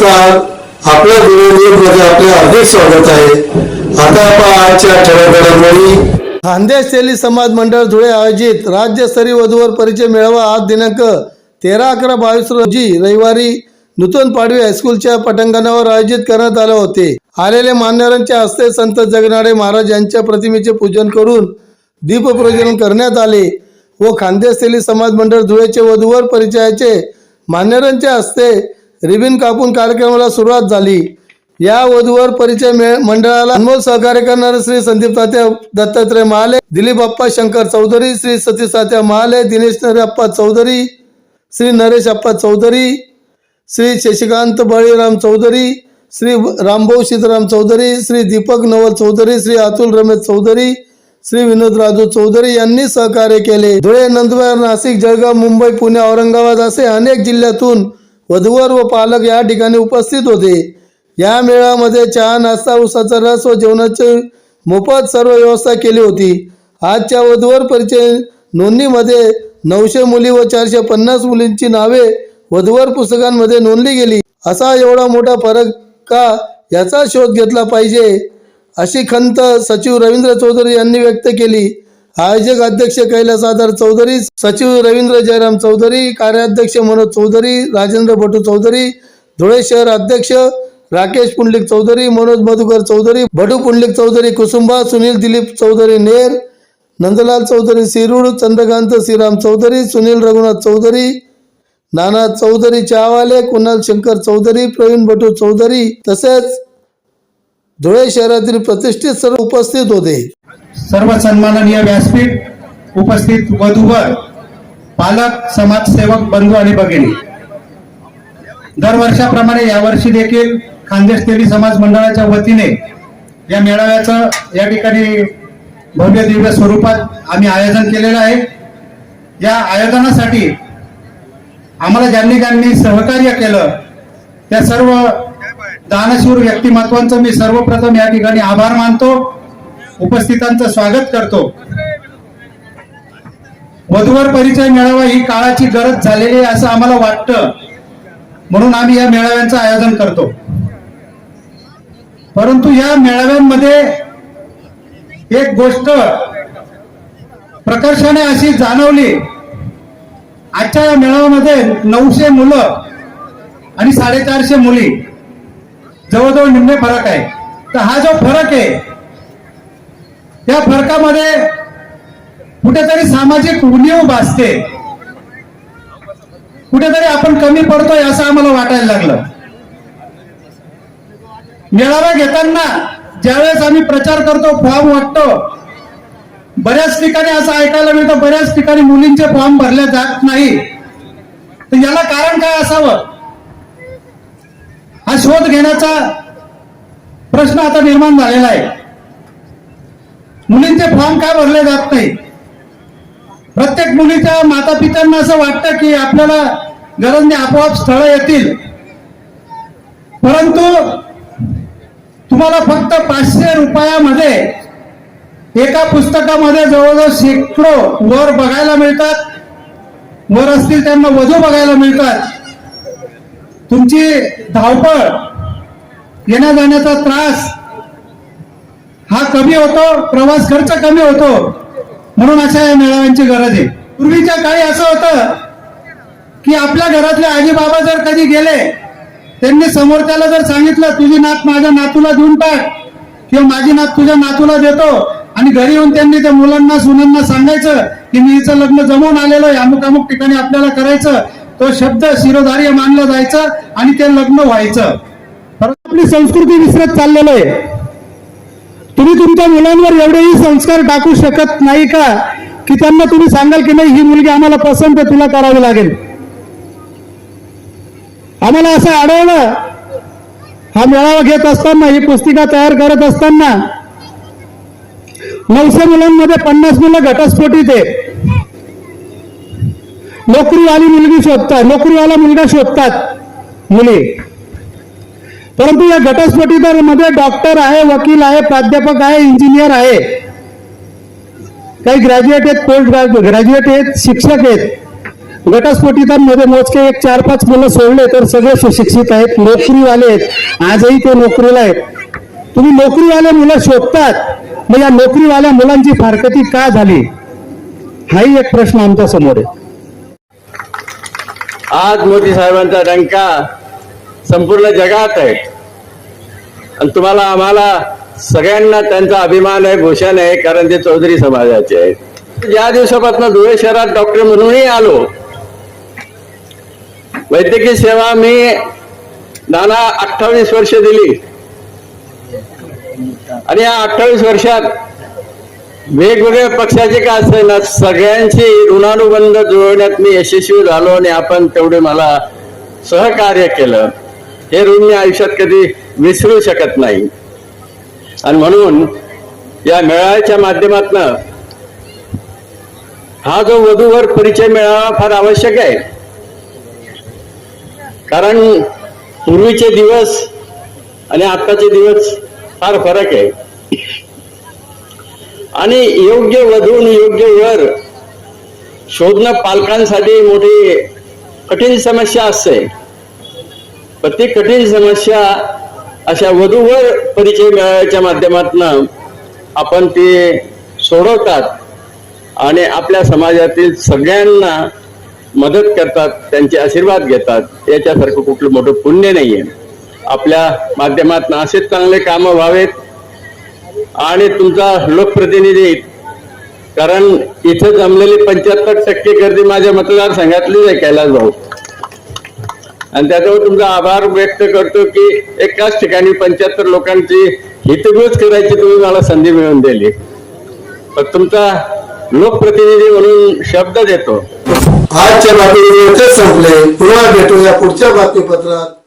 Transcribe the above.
नमस्कार. आपल्या मध्ये आपले हार्दिक स्वागत आहे. आता आजच्या ठळक खानदेश तेली समाज मंडळ धुळे आयोजित राज्यस्तरीय वधूवर परिचय मेळावा आज दिनांक तेरा अकरा बावीस रोजी रविवारी नूतन पाडवी हायस्कूलच्या पटांगणावर आयोजित करण्यात आले होते. आलेले मान्यवरांच्या हस्ते संत जगनाडे महाराज यांच्या प्रतिमेचे पूजन करून दीपप्रज्वलन करण्यात आले व खानदेश तेली समाज मंडळ धुळेचे वधूवर परिचयाचे मान्यवरांच्या हस्ते रिबिन कापून कार्यक्रमाला सुरुवात झाली. या वधूवर परिचय मंडळाला अनमोल सहकार्य करणारे श्री संदीप तात्या दत्तात्रय महाले दिलीप अप्पा शंकर चौधरी श्री सतीश तात्या महाले दिनेश नरे अप्पा चौधरी श्री नरेश अप्पा चौधरी श्री शशिकांत बळीराम चौधरी श्री रामभाऊ सीताराम चौधरी श्री दीपक नवल चौधरी श्री अतुल रमेश चौधरी श्री विनोद राजू चौधरी यांनी सहकार्य केले. धुळे नंदुरबार नाशिक जळगाव मुंबई पुणे औरंगाबाद असे अनेक जिल्ह्यातून वधूवर व पालक या ठिकाणी उपस्थित होते. या मेळामध्ये चहा नाश्ता उसाचा रस व जेवणाची मोफत सर्व व्यवस्था केली होती. आजच्या वधूवर परिचय नोंदणीमध्ये नऊशे मुली व चारशे पन्नास मुलींची नावे वधूवर पुस्तकांमध्ये नोंदली गेली. असा एवढा मोठा फरक का याचा शोध घेतला पाहिजे? अशी खंत सचिव रवींद्र चौधरी यांनी व्यक्त केली. आयोजक अध्यक्ष कैलास आधार चौधरी सचिव रवींद्र जयराम चौधरी कार्याध्यक्ष मनोज चौधरी राजेंद्र भटू चौधरी धुळे शहर अध्यक्ष राकेश पुंडलिक चौधरी मनोज मधुकर चौधरी भटू पुंडलिक चौधरी कुसुंबा सुनील दिलीप चौधरी नेर नंदलाल चौधरी सिरूड चंद्रकांत श्रीराम चौधरी सुनील रघुनाथ चौधरी नाना चौधरी चावाले कुणाल शंकर चौधरी प्रवीण भटू चौधरी तसेच धुळे शहरातील प्रतिष्ठित सर्व उपस्थित होते. सर्व सन्माननीय व्यासपीठ उपस्थित वधूवर पालक समाजसेवक बंधू आणि भगिनी. दरवर्षाप्रमाणे यावर्षी देखील खानदेश तेली समाज मंडळाच्या वतीने या मेळाव्याचं या ठिकाणी भव्य दिव्य स्वरूपात आम्ही आयोजन केलेलं आहे. या आयोजनासाठी आम्हाला ज्यांनी ज्यांनी सहकार्य केलं त्या सर्व दानशूर व्यक्तिमत्वांचं मी सर्वप्रथम या ठिकाणी आभार मानतो. उपस्थितांचं स्वागत करतो. वधूवर परिचय मेळावा ही काळाची गरज झालेली आहे असं आम्हाला वाटतं. म्हणून आम्ही या मेळाव्यांचं आयोजन करतो. परंतु या मेळाव्यांमध्ये एक गोष्ट प्रकर्षाने अशी जाणवली. आजच्या या मेळाव्यामध्ये नऊशे मुलं आणि साडेचारशे मुली जवळजवळ निम्मे फरक आहे. तर हा जो फरक आहे या फरकामध्ये कुठेतरी सामाजिक उणीव भासते. कुठेतरी आपण कमी पडतोय असं आम्हाला वाटायला लागलं. मेळावा घेताना ज्यावेळेस आम्ही प्रचार करतो फॉर्म वाटतो बऱ्याच ठिकाणी असं ऐकायला मिळतं बऱ्याच ठिकाणी मुलींचे फॉर्म भरले जात नाही. तर याला कारण काय असावं? हा शोध घेण्याचा प्रश्न आता निर्माण झालेला आहे. मुलींचे फॉर्म का भरले जात नाही? प्रत्येक मुलीच्या माता पित्यांना असं वाटतं की आपल्याला गरजने आपोआप स्थळं येतील. परंतु तुम्हाला फक्त पाचशे रुपयामध्ये एका पुस्तकामध्ये जवळजवळ शेकडो वर बघायला मिळतात. वर असतील त्यांना वजू बघायला मिळतात. तुमची धावपळ येण्या जाण्याचा त्रास हा कमी होतो प्रवास खर्च कमी होतो. म्हणून अशा या मेळाव्यांची गरज आहे. पूर्वीच्या काळी असं होतं की आपल्या घरातले आजी बाबा जर कधी गेले त्यांनी समोरच्याला जर सांगितलं तुझी नात माझ्या नातूला देऊन टाक किंवा माझी नात तुझ्या नातूला देतो आणि घरी येऊन त्यांनी त्या मुलांना सुनांना सांगायचं की मी हिचं लग्न जमवून आलेलो आहे अमुक अमुक ठिकाणी आपल्याला करायचं तो शब्द शिरोधार्य मानलं जायचं आणि ते लग्न व्हायचं. परंतु आपली संस्कृती विसरत चाललेलं आहे. तुम्ही तुमच्या मुलांवर एवढेही संस्कार टाकू शकत नाही का? की त्यांना तुम्ही सांगाल की नाही ही मुलगी आम्हाला पसंत आहे तुला करावी लागेल. आम्हाला असं आढळलं. हा मेळावा घेत असताना ही पुस्तिका तयार करत असताना नऊशे मुलांमध्ये पन्नास मुलं घटस्फोटीत आहे नोकरीवाली मुलगी शोधतात नोकरीवाला मुलगा शोधतात मुली. परंतु या घटस्फोटीमध्ये डॉक्टर आहे वकील आहे प्राध्यापक आहे इंजिनियर आहे. काही ग्रॅज्युएट आहेत पोस्ट ग्रॅज्युएट आहेत शिक्षक आहेत. घटस्फोटितांमध्ये मोजके एक चार पाच मुलं सोडले तर सगळे सुशिक्षित आहेत नोकरीवाले आहेत. आजही ते नोकरीला आहेत. तुम्ही नोकरीवाले मुलं शोधतात मग या नोकरीवाल्या मुलांची फारकती का झाली? हाही एक प्रश्न आमच्यासमोर आहे. आज मोदी साहेबांचा डंका संपूर्ण जगात आहे. आणि तुम्हाला आम्हाला सगळ्यांना त्यांचा अभिमान आहे भूषण आहे कारण ते चौधरी समाजाचे आहेत. ज्या दिवसापासून धुळे शहरात डॉक्टर म्हणूनही आलो वैद्यकीय सेवा मी नाना अठ्ठावीस वर्ष दिली. आणि या अठ्ठावीस वर्षात वेगवेगळ्या पक्षाचे का असेना सगळ्यांशी ऋणानुबंध जुळवण्यात मी यशस्वी झालो आणि आपण तेवढे मला सहकार्य केलं. हे ऋण मी आयुष्यात कधी विसरू शकत नाही. आणि म्हणून या मेळाव्याच्या माध्यमातनं हा जो वधूवर परिचय मिळावा फार आवश्यक आहे. कारण पूर्वीचे दिवस आणि आत्ताचे दिवस फार फरक आहे. आणि योग्य वधून योग्य वर शोधणं पालकांसाठी मोठी कठीण समस्या असते. प्रत्येक ती कठीण समस्या अशा वधूवर परिचय मेळाव्याच्या माध्यमातून आपण ते सोडवतात आणि आपल्या समाजातील सगळ्यांना मदत करतात त्यांचे आशीर्वाद घेतात. याच्यासारखं कुठलं मोठं पुण्य नाहीये. आपल्या माध्यमातून असेच चांगले कामं व्हावेत आणि तुमचा लोकप्रतिनिधी कारण इथं जमलेली पंच्याहत्तर टक्के गर्दी माझ्या मतदारसंघातलीच आहे कैलास भाऊ आणि त्याच्यावर तुमचा आभार व्यक्त करतो की एकाच ठिकाणी पंच्याहत्तर लोकांची हितगुज करायची तुम्ही मला संधी मिळवून दिली. पण तुमचा लोकप्रतिनिधी म्हणून शब्द देतो. आजच्या बातमीचे संपले. पुन्हा भेटूया पुढच्या बातमीपत्रात.